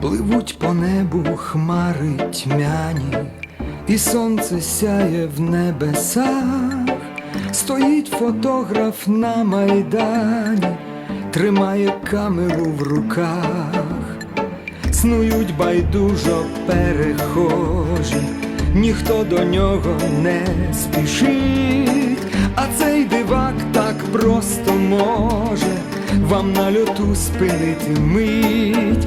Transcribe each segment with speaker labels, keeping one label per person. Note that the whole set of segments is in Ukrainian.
Speaker 1: Пливуть по небу хмари тьмяні, і сонце сяє в небесах, стоїть фотограф на майдані, тримає камеру в руках, снують байдужо перехожі, ніхто до нього не спішить, а цей дивак так просто може вам на льоту спинити мить.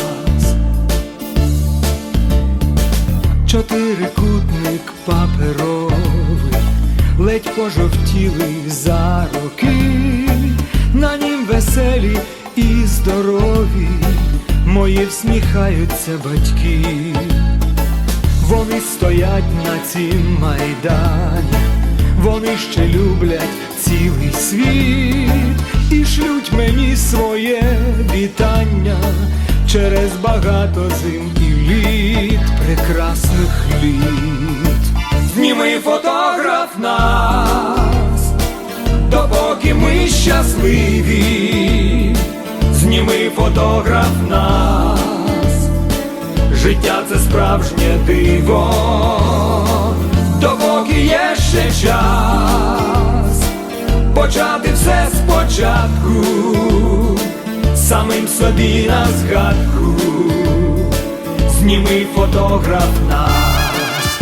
Speaker 1: Чотирикутник паперовий, ледь пожовтілий за роки, на нім веселі і здорові, мої всміхаються батьки, вони стоять на цім майдані, вони ще люблять цілий світ і шлють мені своє вітання через багато зим і літ прекрасних літ. Зніми фотограф нас, допоки ми щасливі, зніми фотограф нас, життя це справжнє диво, допоки є ще час, почати все спочатку, самим собі на згадку, зніми фотограф нас.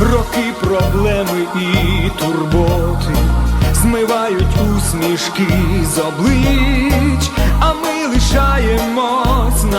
Speaker 1: Роки проблеми і турботи змивають усмішки з облич, а ми лишаємось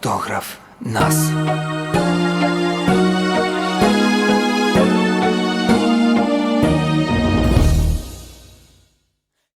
Speaker 1: фотограф нас.